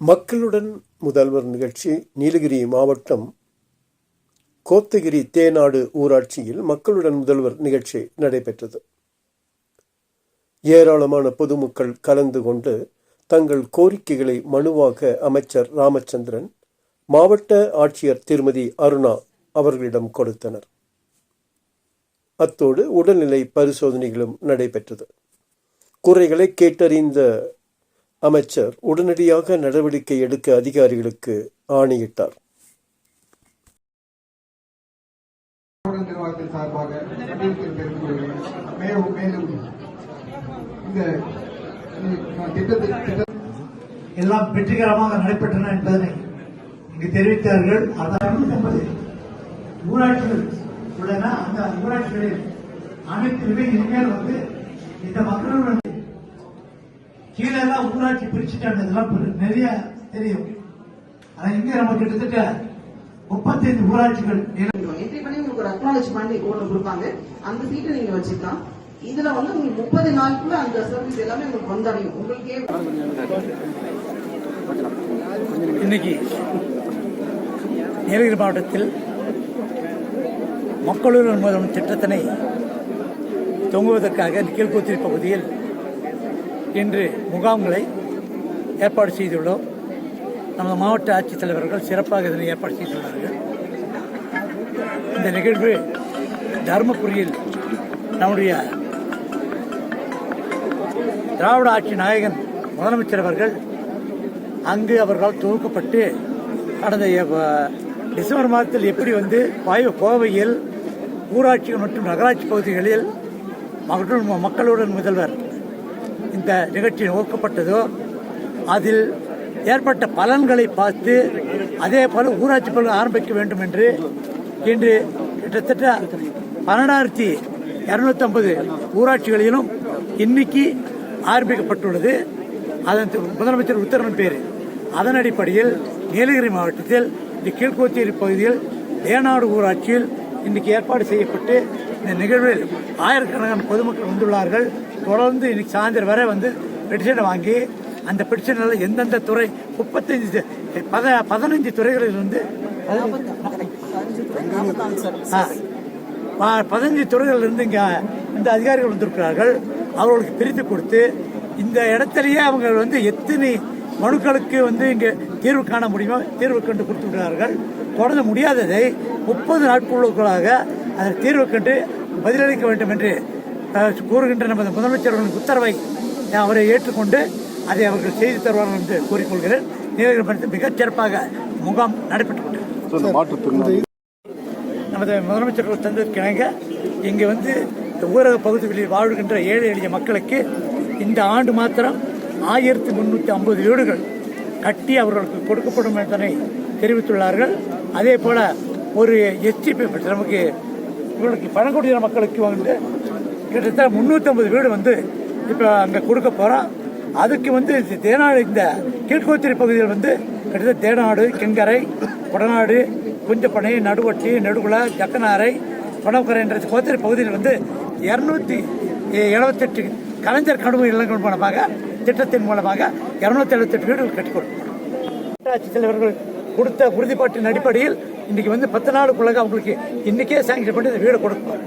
மக்களுடன் முதல்வர் நிகழ்ச்சி நீலகிரி மாவட்டம் கோத்தகிரி தேநாடு ஊராட்சியில் மக்களுடன் முதல்வர் நிகழ்ச்சி நடைபெற்றது. ஏராளமான பொதுமக்கள் கலந்து கொண்டு தங்கள் கோரிக்கைகளை மனுவாக அமைச்சர் ராமச்சந்திரன் மாவட்ட ஆட்சியர் திருமதி அருணா அவர்களிடம் கொடுத்தனர். அத்தோடு உடல்நிலை பரிசோதனைகளும் நடைபெற்றது. குறைகளை கேட்டறிந்த அமைச்சர் உடனடியாக நடவடிக்கை எடுக்க அதிகாரிகளுக்கு ஆணையிட்டார். நிர்வாகத்தின் சார்பாக மேலும் மேலும் இந்த எல்லாம் வெற்றிகரமாக நடைபெற்றன என்பதனை இங்கு தெரிவித்தார்கள். அதாவது என்பது ஊராட்சிகள் உள்ளன. அந்த ஊராட்சிகளில் அனைத்து இனிமேல் வந்து இந்த மக்களுடன் எல்லாம் ஊராட்சி பிரிச்சுட்டாங்க இதெல்லாம் பெரு- நிறைய தெரியும். ஆனா இங்க நம்ம கிட்டத்தட்ட முப்பத்தைந்து ஊராட்சிகள் என்ட்ரி பண்ணி உங்களுக்கு ஒரு அக்னாலஜ்மெண்ட் ஒன்று கொடுப்பாங்க. அந்த சீட்டை நீங்க வச்சுக்கலாம். இதுல வந்து உங்களுக்கு முப்பது நாளுக்குள்ள அந்த சர்வீஸ் எல்லாமே உங்களுக்கு வந்தடையும். உங்களுக்கே இன்னைக்கு நீலகிரி மாவட்டத்தில் மக்களுடன் முதலும் திட்டத்தினை தொங்குவதற்காக கீழ்கூத்திரி பகுதியில் இன்று முகாம்களை ஏற்பாடு செய்துள்ளோம். நமது மாவட்ட ஆட்சித்தலைவர்கள் சிறப்பாக இதனை ஏற்பாடு செய்துள்ளார்கள். இந்த நிகழ்வு தருமபுரியில் நம்முடைய திராவிட ஆட்சி நாயகன் முதலமைச்சர் அவர்கள் அங்கு அவர்களால் தொகுக்கப்பட்டு கடந்த டிசம்பர் மாதத்தில் எப்படி வந்து வாயு கோவையில் ஊராட்சிகள் மற்றும் நகராட்சி பகுதிகளில் மக்களுடன் முதல்வர் இந்த நிகழ்ச்சி நோக்கப்பட்டதோ அதில் ஏற்பட்ட பலன்களை பார்த்து அதே போல ஊராட்சி பலன் ஆரம்பிக்க வேண்டும் என்று இன்று கிட்டத்தட்ட பன்னெண்டாயிரத்தி இரநூத்தம்பது ஊராட்சிகளிலும் இன்னைக்கு ஆரம்பிக்கப்பட்டுள்ளது. அதன் முதலமைச்சர் உத்தரவின் பேர் அதன் அடிப்படையில் நீலகிரி மாவட்டத்தில் இந்த கீழ்கோத்தேரி பகுதியில் ஏனாடு ஊராட்சியில் இன்னைக்கு ஏற்பாடு செய்யப்பட்டு இந்த நிகழ்வில் ஆயிரக்கணக்கான பொதுமக்கள் வந்துள்ளார்கள். தொடர்ந்து இன்னைக்கு சாயந்தரம் வரை வந்து பெட்டிஷனை வாங்கி அந்த பெட்டிஷனில் எந்தெந்த துறை முப்பத்தஞ்சு பத பதினஞ்சு துறைகளில் வந்து பதினஞ்சு துறைகளில் இருந்து இங்கே இந்த அதிகாரிகள் வந்திருக்கிறார்கள். அவர்களுக்கு பிரித்து கொடுத்து இந்த இடத்திலேயே அவங்க வந்து எத்தனை மனுக்களுக்கு வந்து இங்கே தீர்வு காண முடியுமோ தீர்வு கண்டு கொடுத்து விடுகிறார்கள் தொடர்ந்து முடியாததை முப்பது நாட்களுக்குள்ளாக அதன் தீர்வு கண்டு பதிலளிக்க வேண்டும் என்று கூறுகின்ற நமது முதலமைச்சர்களின் உத்தரவை அவரை ஏற்றுக்கொண்டு அதை அவர்கள் செய்து தருவார்கள் என்று கூறிக்கொள்கிறேன். நீலகிரி மாவட்டத்தில் மிகச் சிறப்பாக முகாம் நடைபெற்றுக் நமது முதலமைச்சர்கள் தந்ததற்கு இணங்க இங்கே வந்து இந்த ஊரக பகுதிகளில் வாழ்கின்ற ஏழை எளிய மக்களுக்கு இந்த ஆண்டு மாத்திரம் ஆயிரத்தி முன்னூற்றி ஐம்பது வீடுகள் கட்டி அவர்களுக்கு கொடுக்கப்படும் என்பதனை தெரிவித்துள்ளார்கள். அதே போல ஒரு எஸ்டிபி நமக்கு இவர்களுக்கு பழங்குடியின மக்களுக்கு வந்து கிட்டத்தட்ட முந்நூற்றம்பது வீடு வந்து இப்போ அங்கே கொடுக்க போகிறோம் அதுக்கு வந்து தேனாடு இந்த கீழ்கோத்திரி பகுதியில் வந்து கிட்டத்தட்ட தேனாடு கெங்கரை கொடநாடு குஞ்சப்பனை நடுவட்டி நெடுகுள ஜக்கனாரை பணக்கரை என்ற கோத்திரி பகுதியில் வந்து இரநூத்தி எழுபத்தெட்டு கலைஞர் கடுமை இல்லங்கள் மூலமாக திட்டத்தின் மூலமாக இரநூத்தி எழுபத்தெட்டு வீடுகள் கட்டி கொடுக்கும் தலைவர்கள் கொடுத்த உறுதிப்பாட்டின் அடிப்படையில் இன்னைக்கு வந்து பத்து நாளுக்குள்ளாக அவங்களுக்கு இன்னைக்கே சாங்ஷன் பண்ணி இந்த வீடு கொடுக்கணும்.